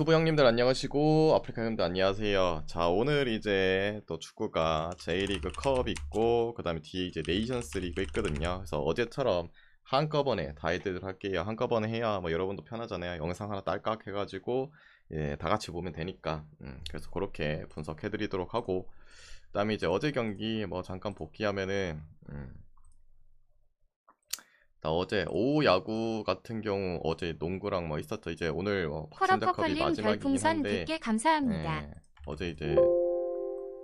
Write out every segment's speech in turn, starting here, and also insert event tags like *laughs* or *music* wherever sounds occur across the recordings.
후보 형님들 안녕하시고 아프리카 형님들 안녕하세요. 자 오늘 이제 또 축구가 J리그 컵 있고 그 다음에 뒤에 이제 네이션스 리그 있거든요. 그래서 어제처럼 한꺼번에 다 해드리도록 할게요. 한꺼번에 해야 뭐 여러분도 편하잖아요. 영상 하나 딸깍 해가지고 예, 다 같이 보면 되니까 음, 그래서 그렇게 분석해 드리도록 하고 그 다음에 이제 어제 경기 뭐 잠깐 복귀하면은 음, 나 어제 오후 야구 같은 경우 어제 농구랑 뭐 있었죠. 이제 오늘 어, 박신자컵이 마지막이긴 별풍선 한데 100개 감사합니다. 예, 어제 이제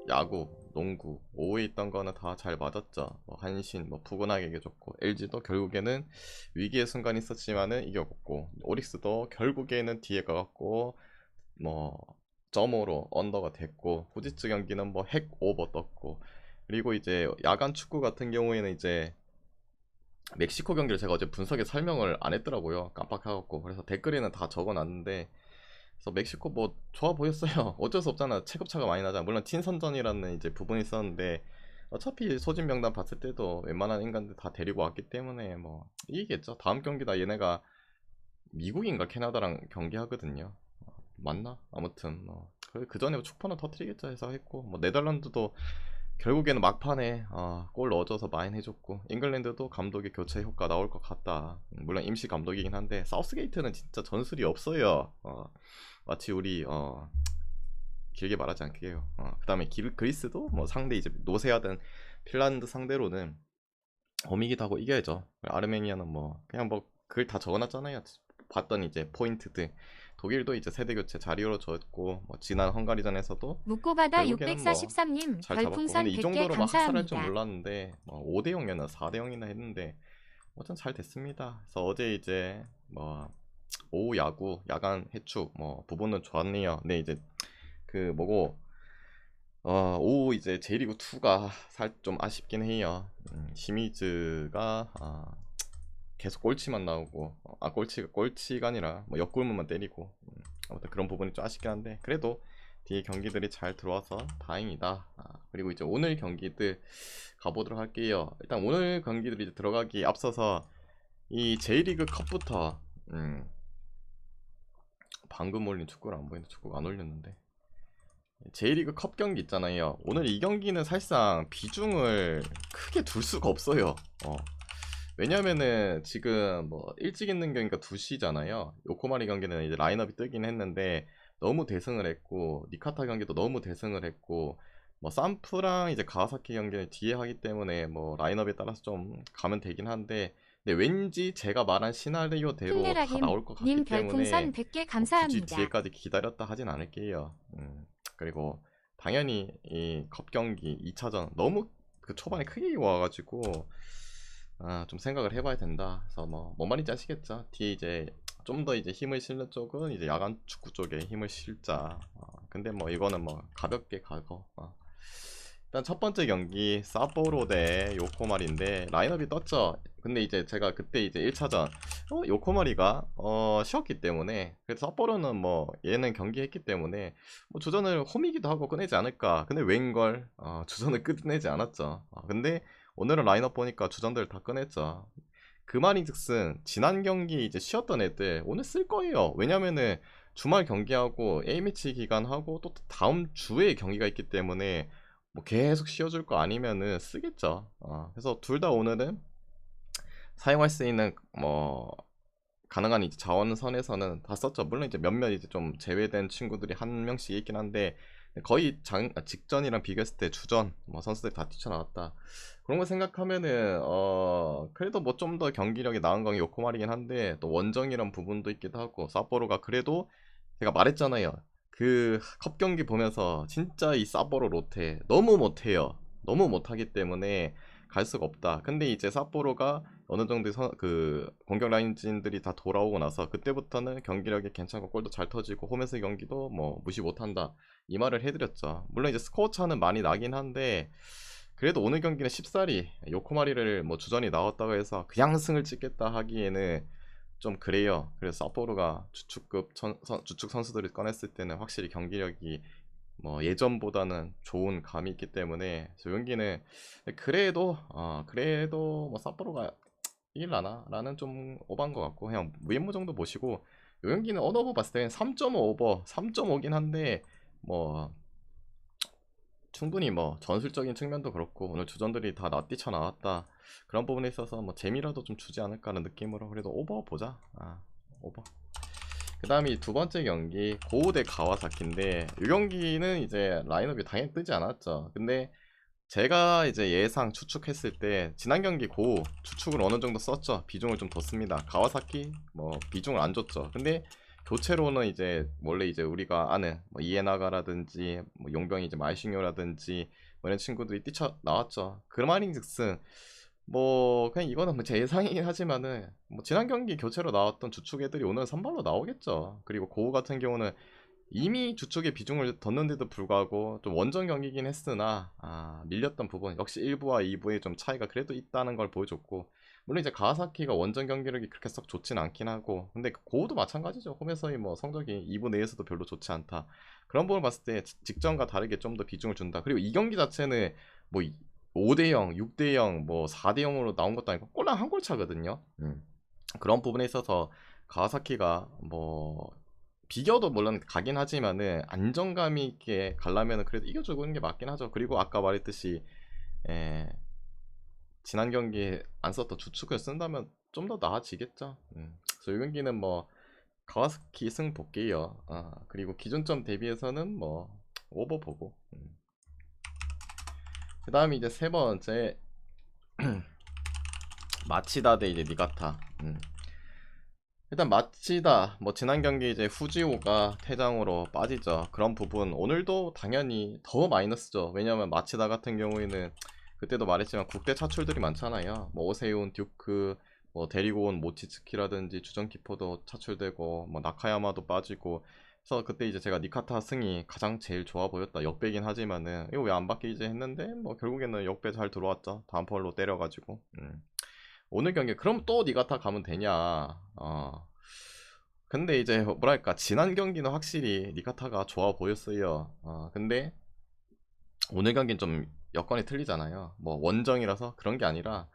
야구, 농구 오후에 있던 거는 다 잘 맞았죠. 뭐 한신 뭐 푸근하게 이겨줬고 LG도 결국에는 위기의 순간이 있었지만은 이겨줬고 오릭스도 결국에는 뒤에 가갖고 뭐 점으로 언더가 됐고 후지츠 경기는 뭐 핵 오버 떴고 그리고 이제 야간 축구 같은 경우에는 이제 멕시코 경기를 제가 어제 분석에 설명을 안 했더라고요. 깜빡해갖고. 그래서 댓글에는 다 적어놨는데, 그래서 멕시코 뭐 좋아 보였어요. *laughs* 어쩔 수 없잖아. 체급차가 많이 나잖아. 물론 팀선전이라는 이제 부분이 있었는데, 어차피 소집 명단 봤을 때도 웬만한 인간들 다 데리고 왔기 때문에 뭐 이기겠죠. 다음 경기다 얘네가 미국인가 캐나다랑 경기하거든요. 어, 맞나? 아무튼 뭐 그 전에 축포는 터트리겠죠 해서 했고 뭐 네덜란드도 결국에는 막판에 어, 골 넣어줘서 많이 해줬고 잉글랜드도 감독의 교체 효과 나올 것 같다. 음, 물론 임시 감독이긴 한데 사우스게이트는 진짜 전술이 없어요. 어, 마치 우리 어, 길게 말하지 않게요. 어, 그 다음에 기- 그리스도 뭐 상대 이제 노세하던 핀란드 상대로는 어미기도 하고 이겨야죠. 아르메니아는 뭐 그냥 뭐 그걸 다 적어놨잖아요. 봤더니 이제 포인트들. 독일도 이제 세대 교체 자리로 줬고 뭐 지난 헝가리전에서도 뭐 643님 잘 잡았고 별풍선 근데 이 100개 정도로 막 학살할 줄 감사합니다. 몰랐는데 뭐 5대 0이었나 4대 0이나 했는데 어쨌든 잘 됐습니다. 그래서 어제 이제 뭐 오후 야구, 야간 해축 뭐 부분은 좋았네요. 근데 이제 그 뭐고 어 오후 이제 J리그 2가 살 좀 아쉽긴 해요. 음, 시미즈가 아, 계속 꼴찌만 나오고 어, 아 꼴찌가 꼴찌가 아니라 뭐 옆골문만 때리고 음, 아무튼 그런 부분이 좀 아쉽긴 한데 그래도 뒤에 경기들이 잘 들어와서 다행이다. 아, 그리고 이제 오늘 경기들 가보도록 할게요. 일단 오늘 경기들이 들어가기 앞서서 이 J리그 컵부터 음, 방금 올린 축구를 안 보이는데 축구가 안 올렸는데 J리그 컵 경기 있잖아요. 오늘 이 경기는 사실상 비중을 크게 둘 수가 없어요. 어. 왜냐면은 지금 뭐 일찍 있는 경기가 2시잖아요. 요코마리 경기는 이제 라인업이 뜨긴 했는데 너무 대승을 했고 니카타 경기도 너무 대승을 했고 뭐 산프랑 이제 가와사키 경기는 뒤에 하기 때문에 뭐 라인업에 따라서 좀 가면 되긴 한데 근데 왠지 제가 말한 시나리오 대로 다 나올 것 같기 때문에 별풍선 100개 뭐 굳이. 뒤에까지 기다렸다 하진 않을게요. 음, 그리고 당연히 이 컵 경기 2차전 너무 그 초반에 크게 와가지고 아, 좀 생각을 해봐야 된다. 그래서 뭐, 뭔 말인지 아시겠죠? 뒤에 이제 좀 더 이제 힘을 실는 쪽은 이제 야간 축구 쪽에 힘을 실자. 어, 근데 뭐 이거는 뭐 가볍게 가고. 어. 일단 첫 번째 경기 사포로 대 요코마리인데 라인업이 떴죠. 근데 이제 제가 그때 이제 1차전 어, 요코마리가 어, 쉬었기 때문에 그래서 사포로는 뭐 얘는 경기했기 때문에 뭐 주전을 홈이기도 하고 끝내지 않을까. 근데 웬걸 어, 주전을 끝내지 않았죠. 어, 근데 오늘은 라인업 보니까 주전들 다 꺼냈죠. 그 말인즉슨 지난 경기 이제 쉬었던 애들 오늘 쓸 거예요. 왜냐면은 주말 경기하고 A매치 기간하고 또 다음 주에 경기가 있기 때문에 뭐 계속 쉬어줄 거 아니면은 쓰겠죠. 어, 그래서 둘 다 오늘은 사용할 수 있는 뭐 가능한 이제 자원선에서는 다 썼죠. 물론 이제 몇몇 이제 좀 제외된 친구들이 한 명씩 있긴 한데 거의 장, 아, 직전이랑 비교했을 때 주전 뭐 선수들 다 뛰쳐나왔다. 그런 거 생각하면은 어 그래도 뭐 좀 더 경기력이 나은 건 요코마리긴 한데 또 원정이란 부분도 있기도 하고 사포로가 그래도 제가 말했잖아요. 그 컵 경기 보면서 진짜 이 사포로 로테 너무 못해요. 너무 못하기 때문에 갈 수가 없다. 근데 이제 사포로가 어느 정도 선, 그 공격 라인진들이 다 돌아오고 나서 그때부터는 경기력이 괜찮고 골도 잘 터지고 홈에서 경기도 뭐 무시 못한다 이 말을 해드렸죠. 물론 이제 스코어 차는 많이 나긴 한데 그래도 오늘 경기는 쉽사리 요코마리를 뭐 주전이 나왔다고 해서 그냥 승을 찍겠다 하기에는 좀 그래요. 그래서 사포로가 주축급 선, 선- 주축 선수들이 꺼냈을 때는 확실히 경기력이 뭐 예전보다는 좋은 감이 있기 때문에 저 경기는 그래도 어 그래도 뭐 사포로가 이길라나? 라는 좀 오반 것 같고 그냥 무인무 정도 보시고 이 경기는 언어버 봤을 때는 3.5 오버 3.5긴 한데 뭐 충분히 뭐 전술적인 측면도 그렇고 오늘 주전들이 다 낫뛰쳐 나왔다. 그런 부분에 있어서 뭐 재미라도 좀 주지 않을까 하는 느낌으로 그래도 오버 보자. 아 오버. 그 다음에 두 번째 경기 고우 대 가와사키인데 이 경기는 이제 라인업이 당연히 뜨지 않았죠. 근데 제가 이제 예상 추측했을 때 지난 경기 고우 추측을 어느 정도 썼죠 비중을 좀 뒀습니다 가와사키 뭐 비중을 안 줬죠 근데 교체로는 이제 원래 이제 우리가 아는 뭐 이에나가라든지 뭐 용병이 이제 마이싱요라든지 뭐 이런 친구들이 뛰쳐 나왔죠. 그 말인즉슨 뭐 그냥 이거는 뭐 제 예상이긴 하지만은 뭐 지난 경기 교체로 나왔던 주축 애들이 오늘 선발로 나오겠죠. 그리고 고우 같은 경우는 이미 주축의 비중을 뒀는데도 불구하고 좀 원정 경기긴 했으나 아, 밀렸던 부분 역시 1부와 2부의 좀 차이가 그래도 있다는 걸 보여줬고 물론 이제 가와사키가 원정 경기력이 그렇게 썩 좋진 않긴 하고 근데 고우도 마찬가지죠. 홈에서의 뭐 성적이 2부 내에서도 별로 좋지 않다. 그런 부분을 봤을 때 직전과 다르게 좀 더 비중을 준다. 그리고 이 경기 자체는 뭐 5대0 6대0 뭐 4대0으로 나온 것도 아니고 꼴랑 한 골 차거든요. 음. 그런 부분에 있어서 가와사키가 뭐 비겨도 물론 가긴 하지만은 안정감 있게 가려면은 그래도 이겨주는 게 맞긴 하죠 그리고 아까 말했듯이 에, 지난 경기에 안 썼던 주축을 쓴다면 좀 더 나아지겠죠. 음. 그래서 이 경기는 뭐 가와스키 승 볼게요. 아, 그리고 기준점 대비해서는 뭐 오버 보고. 음. 그 다음에 이제 세 번째 *clears throat* 마치다 대 이제 니가타. 음. 일단 마치다 뭐 지난 경기 이제 후지오가 퇴장으로 빠지죠. 그런 부분 오늘도 당연히 더 마이너스죠. 왜냐하면 마치다 같은 경우에는 그때도 말했지만 국대 차출들이 많잖아요. 뭐 오세훈, 듀크, 뭐 데리고 온 모치츠키라든지 주전 키퍼도 차출되고 뭐 나카야마도 빠지고 그래서 그때 이제 제가 니카타 승이 가장 제일 좋아 보였다. 역배긴 하지만은 이거 왜안 바뀌지 했는데 뭐 결국에는 역배 잘 들어왔죠. 다음 펄로 때려가지고 음. 오늘 경기 그럼 또 니카타 가면 되냐? 어. 근데 이제 뭐랄까 지난 경기는 확실히 니카타가 좋아 보였어요. 어, 근데 오늘 경기는 좀 여건이 틀리잖아요. 뭐 원정이라서 그런 게 아니라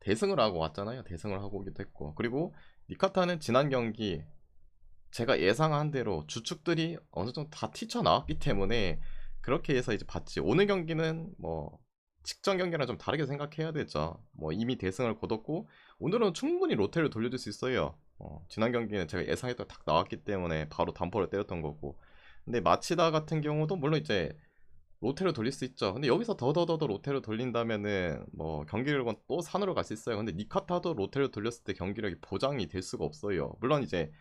대승을 하고 왔잖아요. 대승을 하고 오기도 했고. 그리고 니카타는 지난 경기 제가 예상한 대로 주축들이 어느 정도 다 튀쳐 나왔기 때문에 그렇게 해서 이제 봤지. 오늘 경기는 뭐 직전 경기랑 좀 다르게 생각해야 되죠. 뭐 이미 대승을 거뒀고 오늘은 충분히 로테를 돌려줄 수 있어요. 어, 지난 경기는 제가 예상했던 딱 나왔기 때문에 바로 단포를 때렸던 거고. 근데 마치다 같은 경우도 물론 이제 로테로 돌릴 수 있죠. 근데 여기서 더더더더 로테로 돌린다면은 뭐 경기력은 또 산으로 갈 수 있어요. 근데 니카타도 로테로 돌렸을 때 경기력이 보장이 될 수가 없어요. 물론 이제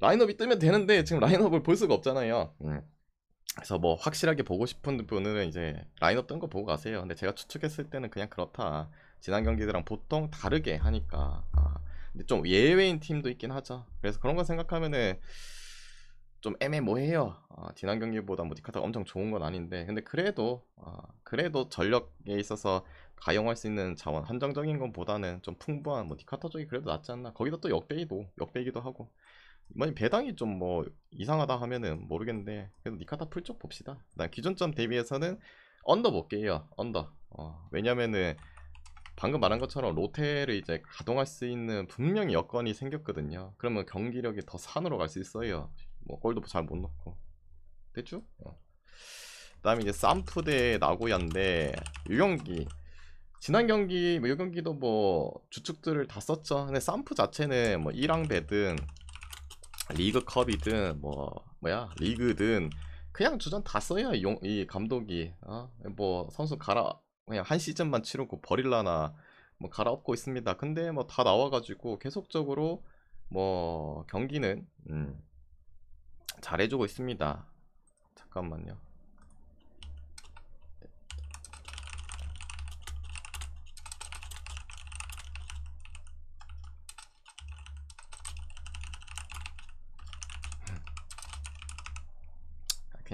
라인업이 뜨면 되는데 지금 라인업을 볼 수가 없잖아요. 음. 그래서 뭐 확실하게 보고 싶은 분들은 이제 라인업 뜬 거 보고 가세요. 근데 제가 추측했을 때는 그냥 그렇다. 지난 경기들랑 보통 다르게 하니까. 아, 근데 좀 예외인 팀도 있긴 하죠. 그래서 그런 거 생각하면은 좀 애매모해요. 어, 지난 경기보다 뭐 니카타가 엄청 좋은 건 아닌데 근데 그래도 어, 그래도 전력에 있어서 가용할 수 있는 자원 한정적인 것보다는 좀 풍부한 뭐 니카타 쪽이 그래도 낫지 않나. 거기다 또 역배기도 역배기도 하고 뭐 배당이 좀 뭐 이상하다 하면은 모르겠는데 그래도 니카타 풀쪽 봅시다. 난 기준점 대비해서는 언더 볼게요. 언더. 어, 왜냐면은 방금 말한 것처럼 로테를 이제 가동할 수 있는 분명히 여건이 생겼거든요. 그러면 경기력이 더 산으로 갈 수 있어요. 뭐 골도 잘 못 넣고 됐죠? 어. 그 다음에 이제 쌈프 대 나고야인데 이 경기 지난 경기 뭐이 경기도 뭐 주축들을 다 썼죠. 근데 쌈프 자체는 뭐 1항배든 리그컵이든 뭐 뭐야 리그든 그냥 주전 다 써야 용, 이 감독이 어? 뭐 선수 갈아 그냥 한 시즌만 치르고 버릴라나 뭐 갈아엎고 있습니다. 근데 뭐 다 나와가지고 계속적으로 뭐 경기는 음, 잘해주고 있습니다. 잠깐만요.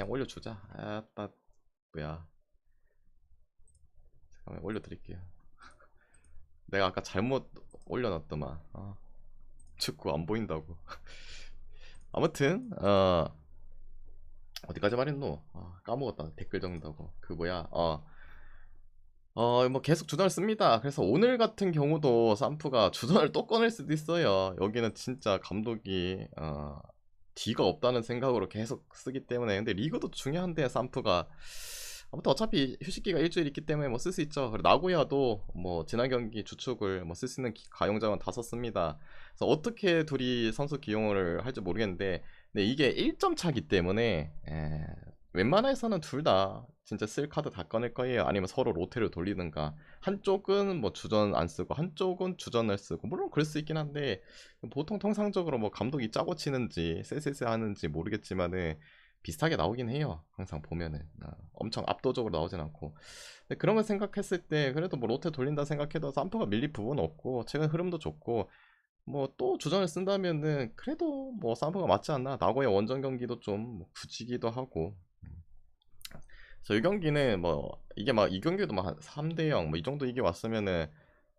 그냥 올려주자. 아따 뭐야? 잠깐만 올려드릴게요. *laughs* 내가 아까 잘못 올려놨더만. 아, 축구 안 보인다고. *laughs* 아무튼 어 어디까지 말했노? 아, 까먹었다 댓글 적는다고 그 뭐야 어 어, 뭐 계속 주전을 씁니다. 그래서 오늘 같은 경우도 산프가 주전을 또 꺼낼 수도 있어요. 여기는 진짜 감독이 어, D가 없다는 생각으로 계속 쓰기 때문에 근데 리그도 중요한데 산프가 아무튼 어차피 휴식기가 일주일 있기 때문에 뭐 쓸 수 있죠. 그리고 나고야도 뭐 지난 경기 주축을 뭐 쓸 수 있는 기- 가용자만 다 썼습니다. 그래서 어떻게 둘이 선수 기용을 할지 모르겠는데 근데 이게 1점 차기 때문에 에, 웬만해서는 둘 다 진짜 쓸 카드 다 꺼낼 거예요. 아니면 서로 로테를 돌리든가 한쪽은 뭐 주전 안 쓰고 한쪽은 주전을 쓰고 물론 그럴 수 있긴 한데 보통 통상적으로 뭐 감독이 짜고 치는지 쎄쎄쎄 하는지 모르겠지만은 비슷하게 나오긴 해요. 항상 보면은. 어, 엄청 압도적으로 나오진 않고. 근데 그런 걸 생각했을 때 그래도 뭐 로테 돌린다 생각해도 산프가 밀릴 부분 없고 최근 흐름도 좋고 뭐 또 주전을 쓴다면은 그래도 뭐 산프가 맞지 않나? 나고야 원정 경기도 좀뭐 굳이기도 하고 그래서 이 경기는 뭐 이게 막 이 경기도 막 3대 0 뭐 이 정도 이게 왔으면은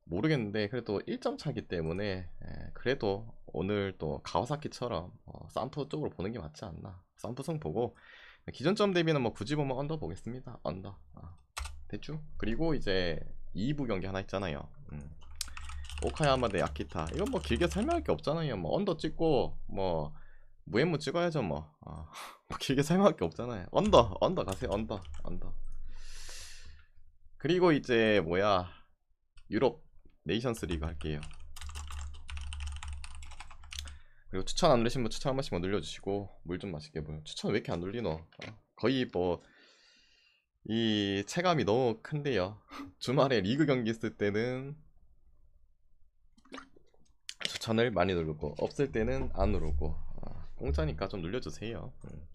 모르겠는데 그래도 1점 차기 때문에 예, 그래도 오늘 또 가와사키처럼 어, 산프 쪽으로 보는 게 맞지 않나. 산프성 보고 기존점 대비는 뭐 굳이 보면 언더 보겠습니다. 언더. 아, 대충. 그리고 이제 2부 경기 하나 있잖아요. 음. 오카야마 대 야키타. 이건 뭐 길게 설명할 게 없잖아요. 뭐 언더 찍고 뭐 무엠무 찍어야죠 뭐, 어, 뭐 길게 설명할 게 없잖아요. 언더 언더 가세요. 언더 언더. 그리고 이제 뭐야? 유럽 네이션스 리그 할게요. 그리고 추천 안 누르신 분 추천 한 번씩만 눌러주시고 물좀 맛있게 보여 추천 왜 이렇게 안 눌리노? 어, 거의 뭐 이 체감이 너무 큰데요. *laughs* 주말에 리그 경기 있을 때는 추천을 많이 누르고 없을 때는 안 누르고 어, 공짜니까 좀 눌러주세요. 음.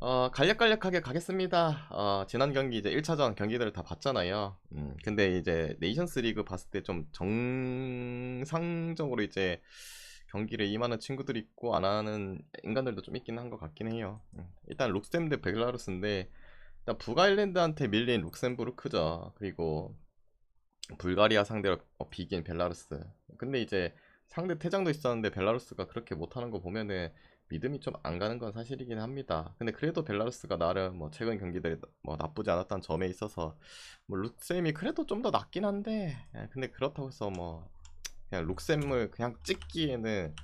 어, 간략간략하게 가겠습니다. 어, 지난 경기 이제 1차전 경기들을 다 봤잖아요. 음, 근데 이제 네이션스 리그 봤을 때 좀 정상적으로 이제 경기를 임하는 친구들이 있고 안 하는 인간들도 좀 있긴 한 것 같긴 해요. 음, 일단 룩셈 대 벨라루스인데 일단 북아일랜드한테 밀린 룩셈부르크죠. 그리고 불가리아 상대로 어, 비긴 벨라루스. 근데 이제 상대 퇴장도 있었는데 벨라루스가 그렇게 못하는 거 보면은 믿음이 좀 안 가는 건 사실이긴 합니다. 근데 그래도 벨라루스가 나름 뭐 최근 경기들이 뭐 나쁘지 않았다는 점에 있어서 뭐 룩셈이 그래도 좀 더 낫긴 한데 예, 근데 그렇다고 해서 뭐 그냥 룩셈을 그냥 찍기에는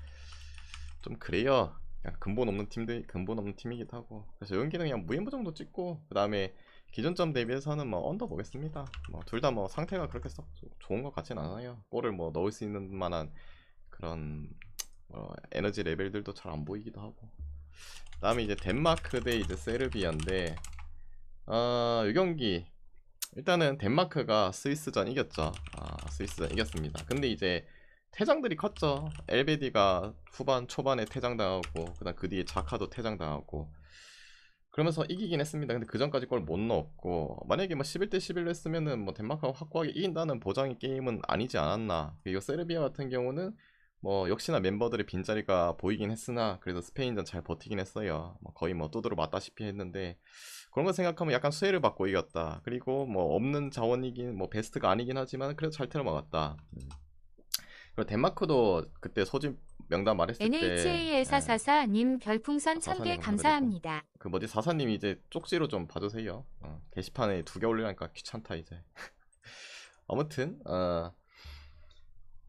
좀 그래요. 근본 없는 팀들 근본 없는 팀이기도 하고 그래서 연기는 그냥 무인부 정도 찍고 그 다음에 기존점 대비해서는 뭐 언더 보겠습니다. 뭐 둘 다 뭐 상태가 그렇게 썩 조- 좋은 것 같진 않아요. 골을 뭐 넣을 수 있는 만한 그런 뭐 에너지 레벨들도 잘 안 보이기도 하고. 그 다음에 이제 덴마크 대 이제 세르비아인데 어이 경기 일단은 덴마크가 스위스전 이겼죠. 아 스위스전 이겼습니다. 근데 이제 퇴장들이 컸죠. 엘베디가 후반 초반에 퇴장당하고 그다음 그 뒤에 자카도 퇴장당하고 그러면서 이기긴 했습니다. 근데 그 전까지 골 못 넣었고 만약에 뭐 11대 11로 했으면은 뭐 덴마크가 확고하게 이긴다는 보장의 게임은 아니지 않았나. 그리고 세르비아 같은 경우는 뭐 역시나 멤버들의 빈자리가 보이긴 했으나 그래도 스페인전 잘 버티긴 했어요. 뭐 거의 뭐 두드러 맞다시피 했는데 그런 거 생각하면 약간 수혜를 받고 이겼다. 그리고 뭐 없는 자원이긴 뭐 베스트가 아니긴 하지만 그래도 잘 틀어 막았다. 음. 그리고 덴마크도 그때 소집 명단 말했을 때 예. NHAL444님 별풍선 아, 1000개 사사님 감사합니다. 그 뭐지 사사님 이제 쪽지로 좀 봐주세요. 어, 게시판에 두 개 올리니까 귀찮다 이제. *laughs* 아무튼 어,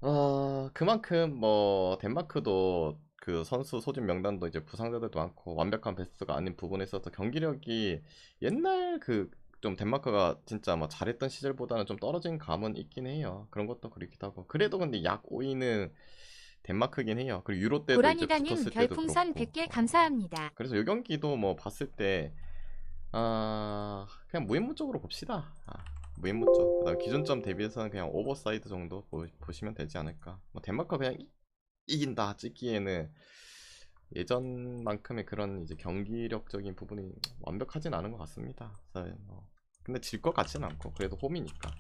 어 그만큼 뭐 덴마크도 그 선수 소집 명단도 이제 부상자들도 많고 완벽한 베스트가 아닌 부분에 있어서 경기력이 옛날 그 좀 덴마크가 진짜 막 잘했던 시절보다는 좀 떨어진 감은 있긴 해요. 그런 것도 그렇기도 하고 그래도 근데 약 5위는 덴마크긴 해요. 그리고 유로 때도 이제 고라니다님 때도 별풍선 그렇고. 100개 어. 감사합니다. 그래서 이 경기도 뭐 봤을 때, 아, 그냥 무인무 쪽으로 봅시다. 아, 무인무 쪽. 그다음 기준점 대비해서는 그냥 오버사이드 정도 보, 보시면 되지 않을까. 뭐 덴마크 그냥 이, 이긴다 찍기에는 예전만큼의 그런 이제 경기력적인 부분이 완벽하진 않은 것 같습니다. 뭐, 근데 질 것 같지는 않고 그래도 홈이니까.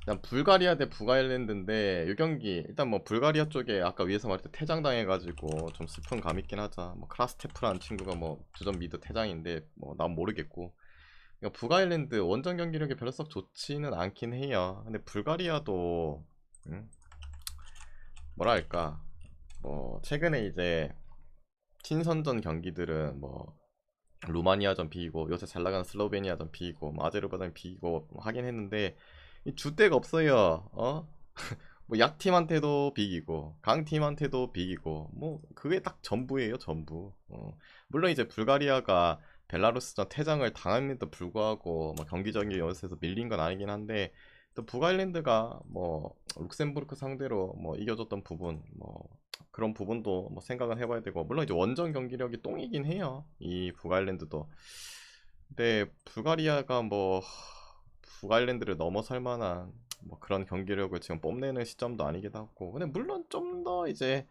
일단 불가리아 대 북아일랜드인데 이 경기 일단 뭐 불가리아 쪽에 아까 위에서 말했듯 퇴장당해가지고 좀 슬픈 감 있긴 하자 뭐 크라스테프라는 친구가 뭐 주전 미드 퇴장인데 뭐 난 모르겠고 북아일랜드 원정 경기력이 별로 썩 좋지는 않긴 해요 근데 불가리아도 음? 뭐랄까 뭐 최근에 이제 친선전 경기들은 뭐 루마니아전 비기고 요새 잘 나가는 슬로베니아전 비기고 뭐 아제르바이잔 비기고 뭐 하긴 했는데 이 주대가 없어요. 어? *laughs* 뭐 약팀한테도 비기고 강팀한테도 비기고 뭐 그게 딱 전부예요 전부. 어. 물론 이제 불가리아가 벨라루스전 퇴장을 당함에도 불구하고 뭐 경기적인 요소에서 밀린 건 아니긴 한데 또 북아일랜드가 뭐 룩셈부르크 상대로 뭐 이겨줬던 부분 뭐 그런 부분도 뭐 생각을 해봐야 되고 물론 이제 원정 경기력이 똥이긴 해요 이 북아일랜드도. 근데 불가리아가 뭐 북아일랜드를 넘어설 만한 뭐 그런 경기력을 지금 뽐내는 시점도 아니기도 하고 근데 물론 좀 더 이제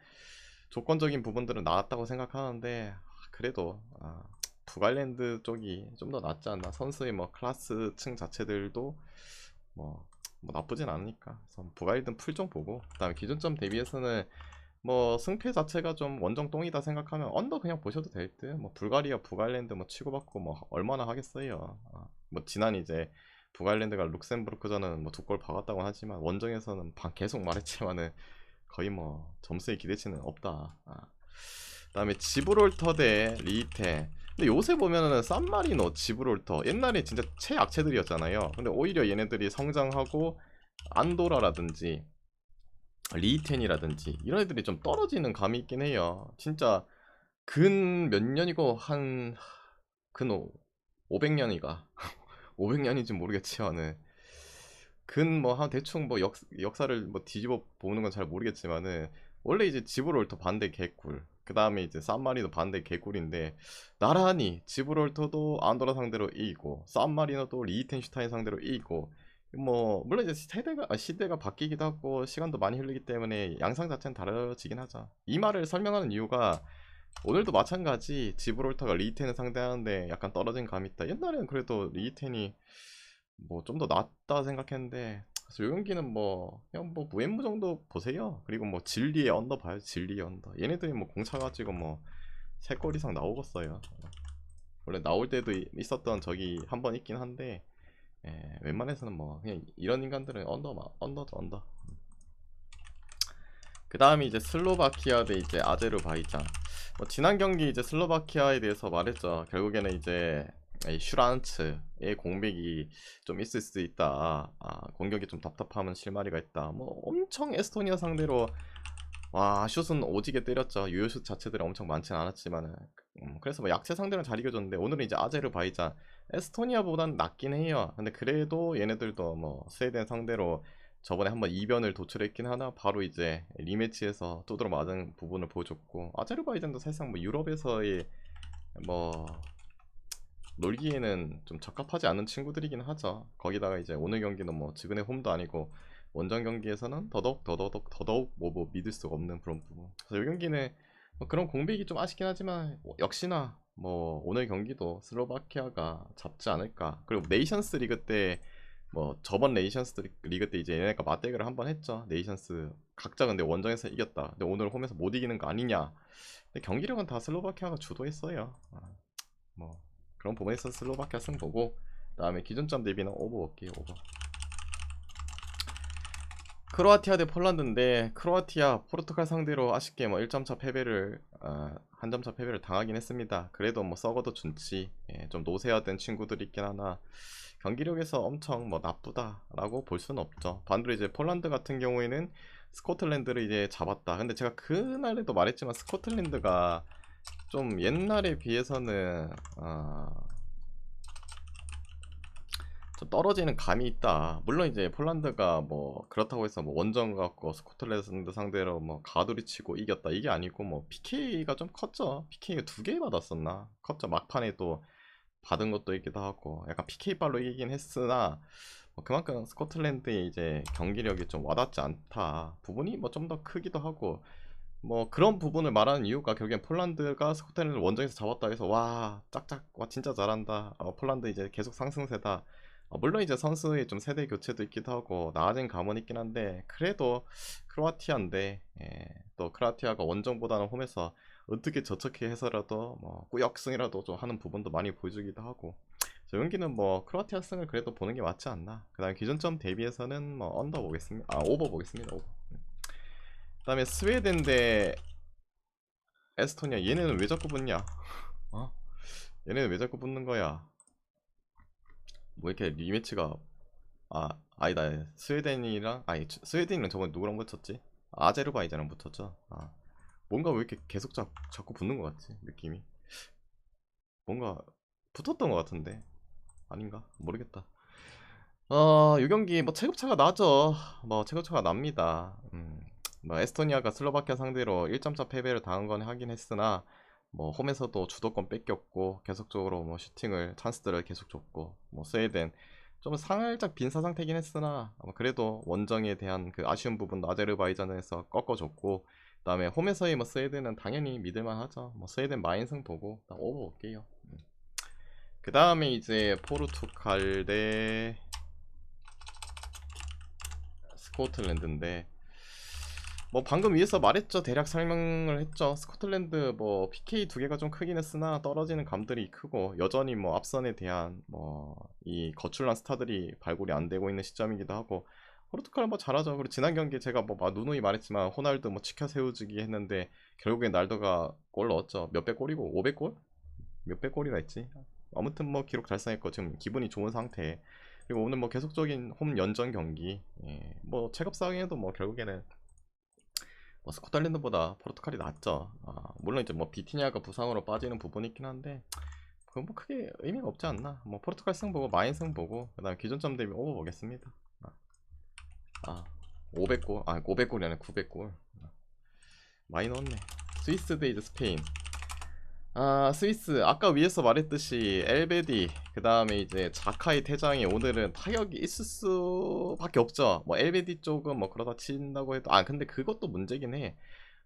조건적인 부분들은 나았다고 생각하는데 그래도 아, 북아일랜드 쪽이 좀 더 낫지 않나 선수의 뭐 클래스층 자체들도 뭐, 뭐 나쁘진 않으니까 그래서 북아일랜드 풀 좀 보고 그 다음에 기준점 대비해서는 뭐 승패 자체가 좀 원정 똥이다 생각하면 언더 그냥 보셔도 될 듯. 뭐 불가리아, 북아일랜드 뭐 치고받고 뭐 얼마나 하겠어요. 아, 뭐 지난 이제 북아일랜드가 룩셈부르크전은 뭐 두 골 박았다고 하지만 원정에서는 방 계속 말했지만은 거의 뭐 점수의 기대치는 없다. 아. 그 다음에 지브롤터 대 리테. 근데 요새 보면은 산마리노, 지브롤터 옛날에 진짜 최약체들이었잖아요. 근데 오히려 얘네들이 성장하고 안도라라든지 리텐이라든지 이런 애들이 좀 떨어지는 감이 있긴 해요. 진짜 근 몇 년이고 한 근 500년이가 500년인지 모르겠지만은 근 뭐 한 대충 뭐 역, 역사를 뭐 뒤집어 보는 건 잘 모르겠지만은 원래 이제 지브롤터 반대 개꿀 그 다음에 이제 산마리노 반대 개꿀인데 나란히 지브롤터도 안도라 상대로 이기고 산마리노도 리텐슈타인 상대로 이기고 뭐 물론 이제 세대가 아, 시대가 바뀌기도 하고 시간도 많이 흘리기 때문에 양상 자체는 다르지긴 하죠. 이 말을 설명하는 이유가 오늘도 마찬가지 지브롤터가 리텐을 상대하는데 약간 떨어진 감이 있다. 옛날에는 그래도 리텐이 뭐 좀 더 낫다 생각했는데 그래서 요 경기는 뭐 그냥 뭐 무앤무 정도 보세요. 그리고 뭐 진리의 언더 봐요. 진리의 언더. 얘네들이 뭐 공차 가지고 뭐세골 이상 나오겠어요. 원래 나올 때도 이- 있었던 적이 한 번 있긴 한데 예, 웬만해서는 뭐 그냥 이런 인간들은 언더 마, 언더죠 언더. 그 다음이 이제 슬로바키아 대 이제 아제르바이잔. 뭐 지난 경기 이제 슬로바키아에 대해서 말했죠. 결국에는 이제 이 슈란츠의 공백이 좀 있을 수 있다. 아, 공격이 좀 답답하면 실마리가 있다. 뭐 엄청 에스토니아 상대로 와 슛은 오지게 때렸죠. 유효슛 자체들이 엄청 많진 않았지만은 음, 그래서 뭐 약체 상대는 잘 이겨줬는데 오늘은 이제 아제르바이잔 에스토니아보단 낫긴 해요. 근데 그래도 얘네들도 뭐 스웨덴 상대로 저번에 한번 이변을 도출했긴 하나 바로 이제 리매치에서 두드러 맞은 부분을 보여줬고 아제르바이잔도 사실상 뭐 유럽에서의 뭐 놀기에는 좀 적합하지 않은 친구들이긴 하죠. 거기다가 이제 오늘 경기는 뭐 지근의 홈도 아니고 원정 경기에서는 더더욱 더더욱 더더욱 뭐, 뭐 믿을 수가 없는 부분. 그래서 이 경기는 뭐 그런 공백이 좀 아쉽긴 하지만 뭐 역시나 뭐 오늘 경기도 슬로바키아가 잡지 않을까. 그리고 네이션스 리그 때 뭐 저번 네이션스 리그 때 이제 얘네가 맞대결을 한번 했죠. 네이션스 각자 근데 원정에서 이겼다. 근데 오늘 홈에서 못 이기는 거 아니냐. 근데 경기력은 다 슬로바키아가 주도했어요. 아, 뭐 그런 부분에서 슬로바키아 승 보고 그다음에 기준점 대비는 오버 볼게요. 오버. 크로아티아 대 폴란드인데 크로아티아 포르투갈 상대로 아쉽게 뭐 1점 차 패배를 아, 한점차 패배를 당하긴 했습니다. 그래도 뭐 썩어도 준치 예, 좀 노쇠화된 친구들이 있긴 하나 경기력에서 엄청 뭐 나쁘다라고 볼 수는 없죠. 반대로 이제 폴란드 같은 경우에는 스코틀랜드를 이제 잡았다. 근데 제가 그날에도 말했지만 스코틀랜드가 좀 옛날에 비해서는 아, 좀 떨어지는 감이 있다. 물론 이제 폴란드가 뭐 그렇다고 해서 뭐 원정 갖고 스코틀랜드 상대로 뭐 가두리 치고 이겼다 이게 아니고 뭐 PK가 좀 컸죠. PK가 두 개 받았었나? 컸죠. 막판에 또 받은 것도 있기도 하고 약간 PK 발로 이기긴 했으나 뭐 그만큼 스코틀랜드의 이제 경기력이 좀 와닿지 않다 부분이 뭐 좀 더 크기도 하고 뭐 그런 부분을 말하는 이유가 결국엔 폴란드가 스코틀랜드를 원정에서 잡았다 해서 와 짝짝 와 진짜 잘한다. 어, 폴란드 이제 계속 상승세다. 어, 물론 이제 선수의 좀 세대 교체도 있기도 하고 나아진 감은 있긴 한데 그래도 크로아티아인데 예, 또 크로아티아가 원정보다는 홈에서 어떻게 저렇게 해서라도 뭐 꾸역승이라도 좀 하는 부분도 많이 보여주기도 하고. 저 경기는 뭐 크로아티아 승을 그래도 보는 게 맞지 않나. 그 다음 기준점 대비해서는 뭐 언더 보겠습니다 아 오버 보겠습니다 오버 그 다음에 스웨덴 대 에스토니아 얘네는 왜 자꾸 붙냐 어? 얘네는 왜 자꾸 붙는 거야? 뭐 이렇게 리매치가 아 아니다 스웨덴이랑 아니 저- 스웨덴이랑 저번 누구랑 붙었지? 아제르바이잔이랑 붙었죠. 아 뭔가 왜 이렇게 계속 자, 자꾸 붙는 것 같지 느낌이 뭔가 붙었던 것 같은데 아닌가 모르겠다. 어, 이 경기 뭐 체급차가 나죠. 뭐 체급차가 납니다. 음, 뭐 에스토니아가 슬로바키아 상대로 1점차 패배를 당한 건 하긴 했으나 뭐 홈에서도 주도권 뺏겼고 계속적으로 뭐 슈팅을 찬스들을 계속 줬고 뭐 스웨덴 좀 살짝 빈사 상태긴 했으나 그래도 원정에 대한 그 아쉬운 부분도 아제르바이잔에서 꺾어줬고 그다음에 홈에서의 뭐 스웨덴은 당연히 믿을만 하죠. 뭐 스웨덴 마인승 보고 딱 오버 볼게요. 그 다음에 이제 포르투갈 대 스코틀랜드인데 뭐 방금 위에서 말했죠. 대략 설명을 했죠. 스코틀랜드 뭐 PK 두 개가 좀 크긴 했으나 떨어지는 감들이 크고 여전히 뭐 앞선에 대한 뭐 이 거출한 스타들이 발굴이 안 되고 있는 시점이기도 하고 포르투갈은 뭐 잘하죠. 그리고 지난 경기에 제가 뭐 마- 누누이 말했지만 호날두 뭐 치켜 세우지기 했는데 결국에 날더가 골 넣었죠. 몇백 골이고 500골? 몇백 골이라 했지? 아무튼 뭐 기록 달성했고 지금 기분이 좋은 상태. 그리고 오늘 뭐 계속적인 홈 연전 경기. 예, 뭐 체급상에도 뭐 결국에는 뭐 스코틀랜드보다 포르투갈이 낫죠. 아, 물론 이제 뭐 비티니아가 부상으로 빠지는 부분이 있긴 한데 그건 뭐 크게 의미가 없지 않나. 뭐 포르투갈 승 보고 마인 승 보고 그 다음에 기존점 대비 오버 보겠습니다. 아, 아 500골 아 500골이 아니라 900골. 많이 넣었네. 스위스 대 이제 스페인 아 스위스. 아까 위에서 말했듯이 엘베디 그 다음에 이제 자카의 퇴장이 오늘은 타격이 있을 수밖에 없죠. 뭐 엘베디 쪽은 뭐 그러다 친다고 해도 아 근데 그것도 문제긴 해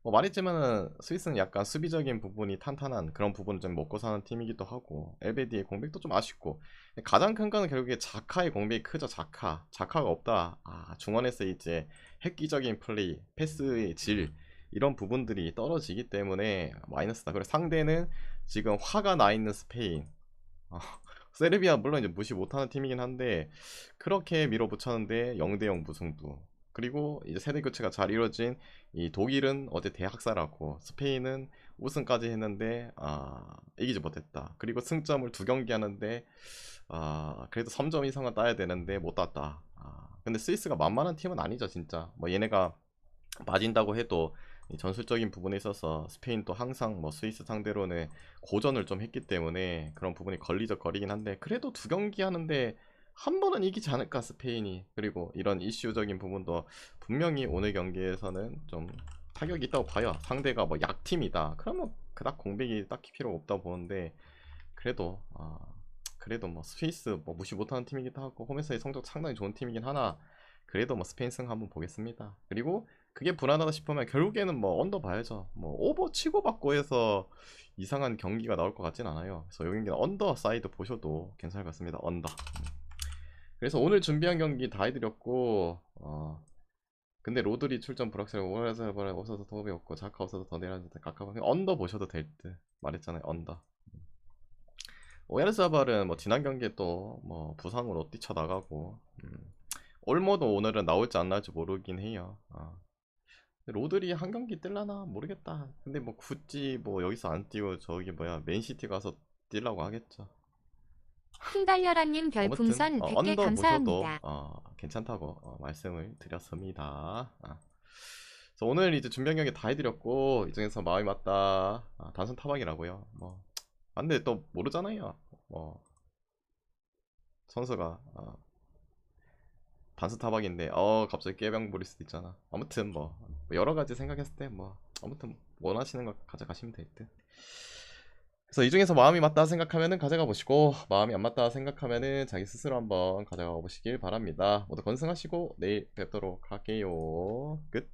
뭐 말했지만은 스위스는 약간 수비적인 부분이 탄탄한 그런 부분을 좀 먹고 사는 팀이기도 하고 엘베디의 공백도 좀 아쉽고. 가장 큰 거는 결국에 자카의 공백이 크죠 자카. 자카가 없다. 아 중원에서 이제 획기적인 플레이 패스의 질 이런 부분들이 떨어지기 때문에 마이너스다. 그리고 상대는 지금 화가 나 있는 스페인. 어, *laughs* 세르비아 물론 이제 무시 못하는 팀이긴 한데 그렇게 밀어붙였는데 0대0 무승부. 그리고 이제 세대 교체가 잘 이루어진 이 독일은 어제 대학살하고 스페인은 우승까지 했는데 아 이기지 못했다. 그리고 승점을 두 경기 하는데 아 그래도 3점 이상은 따야 되는데 못 땄다. 아 근데 스위스가 만만한 팀은 아니죠 진짜. 뭐 얘네가 맞인다고 해도 이 전술적인 부분에 있어서 스페인도 항상 뭐 스위스 상대로는 고전을 좀 했기 때문에 그런 부분이 걸리적거리긴 한데 그래도 두 경기 하는데 한 번은 이기지 않을까 스페인이. 그리고 이런 이슈적인 부분도 분명히 오늘 경기에서는 좀 타격이 있다고 봐요. 상대가 뭐 약팀이다. 그러면 그닥 공백이 딱히 필요 없다고 보는데 그래도 아 그래도 뭐 스위스 뭐 무시 못하는 팀이기도 하고 홈에서의 성적 상당히 좋은 팀이긴 하나 그래도 뭐 스페인 승 한번 보겠습니다. 그리고 그게 불안하다 싶으면 결국에는 뭐 언더 봐야죠. 뭐 오버 치고 받고 해서 이상한 경기가 나올 것 같진 않아요. 그래서 이 경기는 언더 사이드 보셔도 괜찮을 것 같습니다. 언더. 음. 그래서 오늘 준비한 경기 다 해드렸고 어 근데 로드리 출전 불확실 오라자바라 없어서 도움이 없고 자카 없어서 더 내려앉았다 가까워 언더 보셔도 될 듯 말했잖아요 언더 오야르자발은 뭐 지난 경기에 또 뭐 부상으로 뛰쳐나가고 음. 올모도 오늘은 나올지 안 나올지 모르긴 해요 어. 로드리 한 경기 뜰라나 모르겠다. 근데 뭐 굳이 뭐 여기서 안 뛰고 저기 뭐야 맨시티 가서 뛰려고 하겠죠. 흰달려라님 아무튼 별풍선 어, 100개 언더 감사합니다. 어, 괜찮다고 어, 말씀을 드렸습니다. 아. 그래서 오늘 이제 준비한 경기 다 해드렸고 이 중에서 마음이 맞다 아, 단순 타박이라고요. 뭐 아, 근데 또 모르잖아요. 뭐 선수가 어, 단수 타박인데 어 갑자기 깨병 부릴 수도 있잖아 아무튼 뭐 여러 가지 생각했을 때 뭐 아무튼 원하시는 거 가져가시면 될 듯. 그래서 이 중에서 마음이 맞다 생각하면은 가져가 보시고 마음이 안 맞다 생각하면은 자기 스스로 한번 가져가 보시길 바랍니다. 모두 건승하시고 내일 뵙도록 할게요. 끝.